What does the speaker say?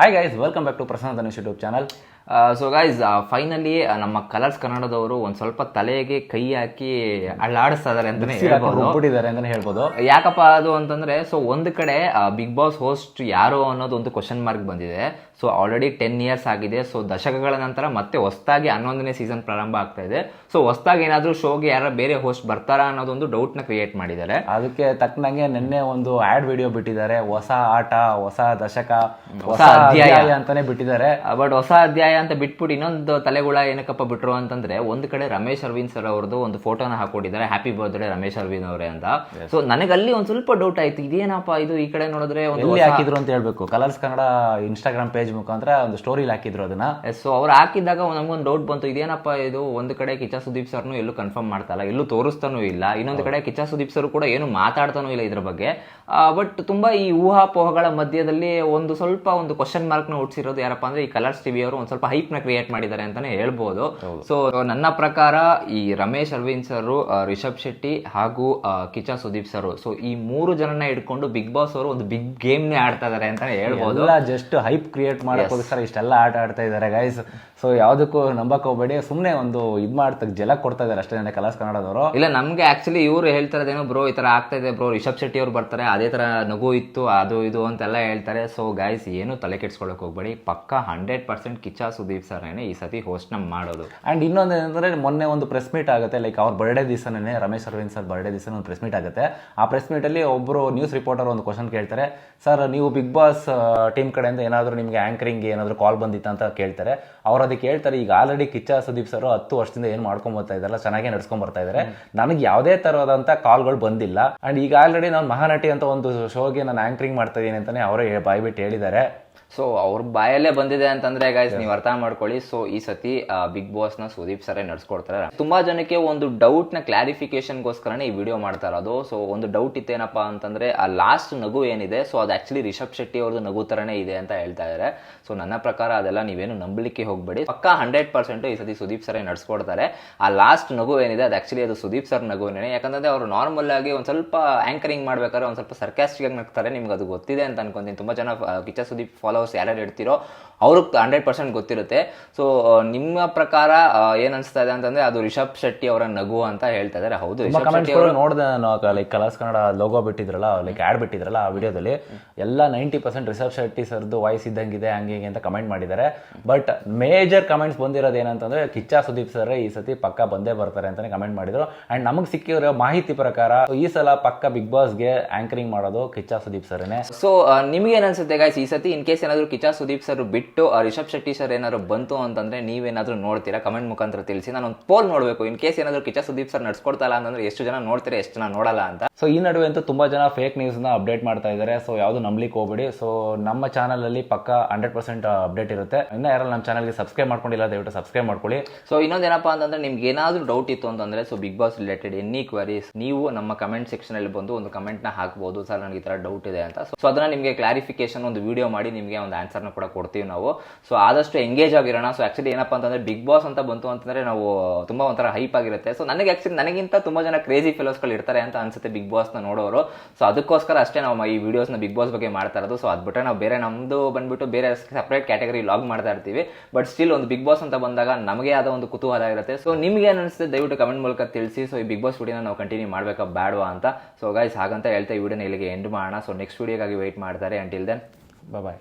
Hi guys, welcome back to Prasanna's YouTube channel. So guys finally ನಮ್ಮ colours ಕನ್ನಡದವರು ಒಂದ್ ಸ್ವಲ್ಪ ತಲೆಗೆ ಕೈ ಹಾಕಿ ಅಳ್ಳಾಡಿಸ್ತಾ ಇದಾರೆ ಅಂತಾನೆ ಹೇಳ್ಬೋದು. ಯಾಕಪ್ಪ ಅದು ಅಂತಂದ್ರೆ ಸೊ ಒಂದ್ ಕಡೆ ಬಿಗ್ ಬಾಸ್ ಹೋಸ್ಟ್ ಯಾರು ಅನ್ನೋದು ಒಂದು ಕ್ವಶನ್ ಮಾರ್ಕ್ ಬಂದಿದೆ. ಸೊ ಆಲ್ರೆಡಿ ಟೆನ್ ಇಯರ್ಸ್ ಆಗಿದೆ. ಸೊ ದಶಕಗಳ ನಂತರ ಮತ್ತೆ ಹೊಸದಾಗಿ ಹನ್ನೊಂದನೇ ಸೀಸನ್ ಪ್ರಾರಂಭ ಆಗ್ತಾ ಇದೆ. ಸೊ ಹೊಸದಾಗಿ ಏನಾದ್ರೂ ಶೋಗೆ ಯಾರ ಬೇರೆ ಹೋಸ್ಟ್ ಬರ್ತಾರಾ ಅನ್ನೋದೊಂದು ಡೌಟ್ನ ಕ್ರಿಯೇಟ್ ಮಾಡಿದ್ದಾರೆ. ಅದಕ್ಕೆ ತಕ್ಕನಂಗೆ ನಿನ್ನೆ ಒಂದು ಆಡ್ ವಿಡಿಯೋ ಬಿಟ್ಟಿದ್ದಾರೆ. ಹೊಸ ಆಟ ಹೊಸ ದಶಕ ಹೊಸ. ಅಧ್ಯಾಯ. ಅಂತಾನೆ ಬಿಟ್ಟಿದ್ದಾರೆ. ಬಟ್ ಹೊಸ ಅಧ್ಯಾಯ ಅಂತ ಬಿಟ್ಬಿಟ್ಟು ಇನ್ನೊಂದು ತಲೆಗುಳ ಏನಕ್ಕಪ್ಪ ಬಿಟ್ರು ಅಂತಂದ್ರೆ ಒಂದು ಕಡೆ ರಮೇಶ್ ಅರವಿಂದ್ ಸರ್ ಅವ್ರದ್ದು ಒಂದು ಫೋಟೋನ ಹಾಕೊಂಡಿದ್ದಾರೆ ಹ್ಯಾಪಿ ಬರ್ತ್ಡೇ ರಮೇಶ್ ಅರವಿಂದ್ ಅವರೇ ಅಂತ. ಸೊ ನನಗೆ ಅಲ್ಲಿ ಒಂದು ಸ್ವಲ್ಪ ಡೌಟ್ ಆಯ್ತು ಇದೇನಪ್ಪ ಇದು ಈ ಕಡೆ ನೋಡಿದ್ರೆ ಒಂದು ಹಾಕಿದ್ರು ಅಂತ ಹೇಳ್ಬೇಕು. ಕಲರ್ಸ್ ಕನ್ನಡ ಇನ್ಸ್ಟಾಗ್ರಾಮ್ ಪೇಜ್ ಮುಖಾಂತರ ಒಂದು ಸ್ಟೋರಿಲಿ ಹಾಕಿದ್ರು ಅದನ್ನ. ಸೊ ಅವ್ರು ಹಾಕಿದಾಗ ನಮ್ಗೊಂದು ಡೌಟ್ ಬಂತು ಇದೇನಪ್ಪ ಇದು ಒಂದು ಕಡೆ ಕಿಚ್ಚ ಸುದೀಪ್ ಸರ್ನು ಎಲ್ಲೂ ಕನ್ಫರ್ಮ್ ಮಾಡ್ತಾಲ್ಲ ಎಲ್ಲೂ ತೋರಿಸ್ತಾನೂ ಇಲ್ಲ ಇನ್ನೊಂದು ಕಡೆ ಕಿಚ್ಚ ಸುದೀಪ್ ಸರ್ ಕೂಡ ಏನು ಮಾತಾಡ್ತಾನೂ ಇಲ್ಲ ಇದ್ರ ಬಗ್ಗೆ. ಬಟ್ ತುಂಬಾ ಈ ಊಹಾಪೋಹಗಳ ಮಧ್ಯದಲ್ಲಿ ಒಂದು ಸ್ವಲ್ಪ ಒಂದು ಕ್ವಶನ್ ಮಾರ್ಕ್ನ ಹುಟ್ಟಿಸಿರೋದು ಯಾರಪ್ಪ ಅಂದ್ರೆ ಈ ಕಲರ್ಸ್ ಟಿವಿ ಅವರು ಒಂದ್ ಸ್ವಲ್ಪ ಹೈಪ್ನ ಕ್ರಿಯೇಟ್ ಮಾಡಿದ್ದಾರೆ ಅಂತಾನೆ ಹೇಳ್ಬೋದು. ಸೊ ನನ್ನ ಪ್ರಕಾರ ಈ ರಮೇಶ್ ಅರವಿಂದ್ ಸರ್ ರಿಷಬ್ ಶೆಟ್ಟಿ ಹಾಗೂ ಕಿಚಾ ಸುದೀಪ್ ಸರ್ ಸೊ ಈ ಮೂರು ಜನನ ಇಟ್ಕೊಂಡು ಬಿಗ್ ಬಾಸ್ ಅವರು ಒಂದು ಬಿಗ್ ಗೇಮ್ ನೇ ಆಡ್ತಾ ಇದಾರೆ ಅಂತಾನೆ ಹೇಳ್ಬೋದು. ಜಸ್ಟ್ ಹೈಪ್ ಕ್ರಿಯೇಟ್ ಮಾಡೋಕ್ಕೋಸ್ಕರ ಇಷ್ಟೆಲ್ಲ ಆಟ ಆಡ್ತಾ ಇದ್ದಾರೆ ಗೈಸ್ ಸೊ ಯಾವುದಕ್ಕೂ ನಂಬಕ್ ಹೋಗ್ಬೇಡಿ. ಸುಮ್ಮನೆ ಒಂದು ಇದು ಮಾಡ್ತಕ್ಕ ಜಲ ಕೊಡ್ತಾ ಇದ್ದಾರೆ ಅಷ್ಟೇ ಕಲರ್ಸ್ ಕನ್ನಡದವರು. ಇಲ್ಲ ನಮ್ಗೆ ಆಕ್ಚುಲಿ ಇವ್ರು ಹೇಳ್ತಾರದೇನೋ ಬ್ರೋ ಈ ತರ ಆಗ್ತಾ ಇದೆ ಬ್ರೋ ರಿಷಬ್ ಶೆಟ್ಟಿ ಅವ್ರು ಬರ್ತಾರೆ ಅದೇ ತರ ನಗು ಇತ್ತು ಅದು ಇದು ಅಂತೆಲ್ಲ ಹೇಳ್ತಾರೆ. ಸೊ ಗೈಸ್ ಏನು ತಲೆ ಕೆಡ್ಸ್ಕೊಳಕ್ ಹೋಗ್ಬೇಡಿ. ಪಕ್ಕ ಹಂಡ್ರೆಡ್ ಪರ್ಸೆಂಟ್ ಕಿಚ್ಚ ಸುದೀಪ್ ಸರ್ನೇ ಈ ಸತಿ ಹೋಸ್ಟ್ನ ಮಾಡೋದು. ಆ್ಯಂಡ್ ಇನ್ನೊಂದು ಏನಂದ್ರೆ, ಮೊನ್ನೆ ಒಂದು ಪ್ರೆಸ್ ಮೀಟ್ ಆಗುತ್ತೆ ಲೈಕ್ ಅವ್ರ ಬರ್ಡೇ ದಿವಸನೇ, ರಮೇಶ್ ಅರವಿಂದ್ ಸರ್ ಬರ್ಡೇ ದಿವಸ ಒಂದು ಪ್ರೆಸ್ ಮೀಟ್ ಆಗುತ್ತೆ. ಆ ಪ್ರೆಸ್ ಮೀಟಲ್ಲಿ ಒಬ್ಬರು ನ್ಯೂಸ್ ರಿಪೋರ್ಟರ್ ಒಂದು ಕ್ವಶನ್ ಕೇಳ್ತಾರೆ ಸರ್ ನೀವು ಬಿಗ್ ಬಾಸ್ ಟೀಮ್ ಕಡೆಯಿಂದ ಏನಾದರೂ ನಿಮಗೆ ಆ್ಯಂಕರಿಂಗ್ ಏನಾದರೂ ಕಾಲ್ ಬಂದಿತ್ತು ಅಂತ ಕೇಳ್ತಾರೆ. ಅವ್ರು ಅದಕ್ಕೆ ಹೇಳ್ತಾರೆ ಈಗ ಆಲ್ರೆಡಿ ಕಿಚ್ಚ, ಸುದೀಪ್ ಸರ್ ಹತ್ತು ವರ್ಷದಿಂದ ಏನು ಮಾಡ್ಕೊಂಬರ್ತಾ ಇದ್ದಾರಲ್ಲ, ಚೆನ್ನಾಗೇ ನಡ್ಸ್ಕೊಂಡ್ ಬರ್ತಾ ಇದ್ದಾರೆ ನನಗೆ ಯಾವುದೇ ಥರವಾದಂಥ ಕಾಲ್ಗಳು ಬಂದಿಲ್ಲ. ಆ್ಯಂಡ್ ಈಗ ಆಲ್ರೆಡಿ ನಾನು ಮಹಾನಟಿ ಅಂತ ಒಂದು ಶೋಗೆ ನಾನು ಆ್ಯಂಕರಿಂಗ್ ಮಾಡ್ತಾ ಇದ್ದೀನಿ ಅಂತಲೇ ಅವರೇ ಬಾಯ್ಬಿಟ್ಟು ಹೇಳಿದ್ದಾರೆ. ಸೊ ಅವ್ರ ಬಾಯಲ್ಲೇ ಬಂದಿದೆ ಅಂತಂದ್ರೆ ಗಾಯ್ಸ್ ನೀವು ಅರ್ಥ ಮಾಡ್ಕೊಳ್ಳಿ. ಸೊ ಈ ಸತಿ ಬಿಗ್ ಬಾಸ್ನ ಸುದೀಪ್ ಸರೇ ನಡ್ಸ್ಕೊಡ್ತಾರೆ. ತುಂಬಾ ಜನಕ್ಕೆ ಒಂದು ಡೌಟ್ನ ಕ್ಲಾರಿಫಿಕೇಶನ್ ಗೋಸ್ಕರನೇ ಈ ವಿಡಿಯೋ ಮಾಡ್ತಾ ಇರೋದು. ಸೊ ಒಂದು ಡೌಟ್ ಇತ್ತೇನಪ್ಪ ಅಂತಂದ್ರೆ ಆ ಲಾಸ್ಟ್ ನಗು ಏನಿದೆ ಸೊ ಅದು ಆಕ್ಚುಲಿ ರಿಷಬ್ ಶೆಟ್ಟಿ ಅವ್ರದ್ದು ನಗು ತರನೇ ಇದೆ ಅಂತ ಹೇಳ್ತಾ ಇದ್ದಾರೆ ಸೊ ನನ್ನ ಪ್ರಕಾರ ಅದೆಲ್ಲ ನೀವೇನು ನಂಬಲಿಕ್ಕೆ ಹೋಗ್ಬೇಡಿ. ಪಕ್ಕ ಹಂಡ್ರೆಡ್ ಪರ್ಸೆಂಟ್ ಈ ಸತಿ ಸುದೀಪ್ ಸರೇ ನಡ್ಸ್ಕೊಡ್ತಾರೆ. ಆ ಲಾಸ್ಟ್ ನಗು ಏನಿದೆ ಅದು ಆಕ್ಚುಲಿ ಅದು ಸುದೀಪ್ ಸರ್ ನಗುವೇನೆ ಯಾಕಂದ್ರೆ ಅವರು ನಾರ್ಮಲ್ ಆಗಿ ಒಂದ್ ಸ್ವಲ್ಪ ಆಂಕರಿಂಗ್ ಮಾಡ್ಬೇಕಾದ್ರೆ ಒಂದ್ ಸ್ವಲ್ಪ ಸರ್ಕಾಸ್ಟಿಕ್ ಆಗಿ ನಗ್ತಾರೆ. ನಿಮ್ಗೆ ಅದು ಗೊತ್ತಿದೆ ಅಂತ ಅನ್ಕೊಂತೀನಿ. ತುಂಬಾ ಜನ ಕಿಚ್ಚ ಸುದೀಪ್ ಫಾಲೋವರ್ಸ್ ಯಾರ್ಯಾರು ಇಡ್ತಿರೋ ಅವ್ರಿಗೆ ಹಂಡ್ರೆಡ್ ಪರ್ಸೆಂಟ್ ಗೊತ್ತಿರುತ್ತೆ. ಸೊ ನಿಮ್ಮ ಪ್ರಕಾರ ಏನ್ ಅನ್ಸ್ತಾ ಇದೆ ಅಂತಂದ್ರೆ ಅದು ರಿಷಬ್ ಶೆಟ್ಟಿ ಅವರ ನಗು ಅಂತ ಹೇಳ್ತಾ ಇದಾರೆ. ಹೌದು ರಿಷಬ್ ಶೆಟ್ಟಿ ನೋಡಿದೆ ನಾನು ಲೈಕ್ ಕಲರ್ಸ್ ಕನ್ನಡ ಲೋಗೋ ಬಿಟ್ಟಿದ್ರಲ್ಲ ಲೈಕ್ ಆಡ್ ಬಿಟ್ಟಿದ್ರಲ್ಲ ಆ ವಿಡಿಯೋದಲ್ಲಿ. ಎಲ್ಲ ನೈಂಟಿ ಪರ್ಸೆಂಟ್ ರಿಷಬ್ ಶೆಟ್ಟಿ ಸರ್ದು ವಾಯ್ಸ್ ಇದ್ದಂಗಿದೆ ಹಂಗೆ ಹಿಂಗೆ ಅಂತ ಕಮೆಂಟ್ ಮಾಡಿದ್ದಾರೆ. ಬಟ್ ಮೇಜರ್ ಕಮೆಂಟ್ಸ್ ಬಂದಿರೋದು ಏನಂತಂದ್ರೆ ಕಿಚ್ಚ ಸುದೀಪ್ ಸರ್ ಈ ಸತಿ ಪಕ್ಕ ಬಂದೇ ಬರ್ತಾರೆ ಅಂತಾನೆ ಕಮೆಂಟ್ ಮಾಡಿದ್ರು. ಅಂಡ್ ನಮಗೆ ಸಿಕ್ಕಿರೋ ಮಾಹಿತಿ ಪ್ರಕಾರ ಈ ಸಲ ಪಕ್ಕ ಬಿಗ್ ಬಾಸ್ಗೆ ಆಂಕರಿಂಗ್ ಮಾಡೋದು ಕಿಚ್ಚ ಸುದೀಪ್ ಸರ್ನೇ ಸೊ ನಿಮ್ಗೆ ಏನ್ ಅನ್ಸುತ್ತೆ ಗಾಯ್ಸ್ ಈ ಸತಿ ಇನ್ ಕೇಸ್ ಏನಾದ್ರು ಕಿಚಾ ಸುದೀಪ್ ಸರ್ ಬಿಟ್ಟು ಆ, ರಿಷಬ್ ಶೆಟ್ಟಿ ಸರ್ ಏನಾದ್ರು ಬಂತು ಅಂತಂದ್ರೆ ನೀವೇನಾದರೂ ನೋಡ್ತೀರಾ? ಕಮೆಂಟ್ ಮುಖಾಂತರ ತಿಳಿಸಿ. ನಾನು ಒಂದು ಪೋಲ್ ನೋಡಬೇಕು. ಇನ್ ಕೇಸ್ ಏನಾದರೂ ಕಿಚಾ ಸುದೀಪ್ ಸರ್ ನಡ್ಸ್ಕೊಡ್ತಲ್ಲ ಅಂತಂದ್ರೆ ಎಷ್ಟು ಜನ ನೋಡ್ತೀರಾ ಎಷ್ಟು ಜನ ನೋಡಲ್ಲ ಅಂತ. ಸೊ ಈ ನಡುವೆ ಅಂತೂ ತುಂಬಾ ಜನ ಫೇಕ್ ನ್ಯೂಸ್ನ ಅಪ್ಡೇಟ್ ಮಾಡ್ತಾ ಇದ್ದಾರೆ ಸೊ ಯಾವುದು ನಂಬಲಿಕ್ಕೆ ಹೋಗ್ಬೇಡಿ. ಸೊ ನಮ್ಮ ಚಾನಲಲ್ಲಿ ಪಕ್ಕ ಹಂಡ್ರೆಡ್ ಪರ್ಸೆಂಟ್ ಅಪ್ಡೇಟ್ ಇರುತ್ತೆ. ಇನ್ನ ಯಾರಲ್ಲ ನಮ್ಮ ಚಾನಲ್ಗೆ ಸಬ್ಸ್ಕ್ರೈಬ್ ಮಾಡ್ಕೊಂಡಿಲ್ಲ ದಯವಿಟ್ಟು ಸಬ್ಸ್ಕ್ರೈಬ್ ಮಾಡ್ಕೊಳ್ಳಿ. ಸೊ ಇನ್ನೊಂದೇನಪ್ಪ ಅಂತಂದ್ರೆ ನಿಮ್ಗೆ ಏನಾದರೂ ಡೌಟ್ ಇತ್ತು ಅಂತಂದ್ರೆ so Bigg Boss related any queries ನೀವು ನಮ್ಮ ಕಮೆಂಟ್ ಸೆಕ್ಷನ್ ಅಲ್ಲಿ ಬಂದು ಒಂದು ಕಮೆಂಟ್ನ ಹಾಕ್ಬೋದು. ಸರ್ ನನಗೆ ಈ ಥರ ಡೌಟ್ ಇದೆ ಅಂತ. ಸೊ ಅದನ್ನ ನಿಮಗೆ ಕ್ಲಾರಿಫಿಕೇಶನ್ ಒಂದು ವಿಡಿಯೋ ಮಾಡಿ ನಿಮಗೆ ಒಂದು ಆನ್ಸರ್ನ ಕೂಡ ಕೊಡ್ತೀವಿ ನಾವು. ಸೊ ಆದಷ್ಟು ಎಂಗೇಜ್ ಆಗಿರೋಣ. ಸೊ ಆಕ್ಚುಲಿ ಏನಪ್ಪ ಅಂತಂದ್ರೆ ಬಿಗ್ ಬಾಸ್ ಅಂತ ಬಂತು ಅಂತಂದ್ರೆ ನಾವು ತುಂಬಾ ಒಂಥರ ಹೈಪ್ ಆಗಿರುತ್ತೆ. ಸೊ ನನಗೆ ಆ್ಯಕ್ಚುಲಿ ನನಗಿಂತ ತುಂಬಾ ಜನ ಕ್ರೇಜಿ ಫಿಲೋಸ್ಗಳು ಇರ್ತಾರೆ ಅಂತ ಅನ್ಸುತ್ತೆ ಬಿಗ್ ಬಾಸ್ನ ನೋಡೋರು. ಸೊ ಅದಕ್ಕೋಸ್ಕರ ಅಷ್ಟೇ ನಾವು ಈ ವಿಡಿಯೋಸ್ನ ಬಿಗ್ ಬಾಸ್ ಬಗ್ಗೆ ಮಾಡ್ತಾ ಇರೋದು. ಸೊ ಅದು ಬಿಟ್ಟರೆ ನಾವು ಬೇರೆ ನಮ್ದು ಬಂದ್ಬಿಟ್ಟು ಬೇರೆ ಸಪ್ರೇಟ್ ಕ್ಯಾಟಗರಿ ಲಾಗ್ ಮಾಡ್ತಾ ಇರ್ತೀವಿ. ಬಟ್ ಸ್ಟಿಲ್ ಒಂದು ಬಿಗ್ ಬಾಸ್ ಅಂತ ಬಂದಾಗ ನಮಗೆ ಆದ ಒಂದು ಕುತೂಹಲ ಇರುತ್ತೆ. ಸೊ ನಿಮ್ಗೆ ಏನ್ ಅನಿಸುತ್ತೆ ದಯವಿಟ್ಟು ಕಮೆಂಟ್ ಮೂಲಕ ತಿಳಿಸಿ. ಸೊ ಈ ಬಿಗ್ ಬಾಸ್ ವಿಡಿಯೋನ ನಾವು ಕಂಟಿನ್ಯೂ ಮಾಡ್ಬೇಕಾ ಬೇಡವಾ ಅಂತ. ಸೊ ಗೈಸ್ ಹಾಗಂತ ಹೇಳ್ತಾ ಈ ವಿಡಿಯೋನ ಇಲ್ಲಿಗೆ ಎಂಡ್ ಮಾಡೋಣ. ಸೊ ನೆಕ್ಸ್ಟ್ ವಿಡಿಯೋಗಾಗಿ ವೆಯ್ಟ್ ಮಾಡ್ತಾರೆ. Until then bye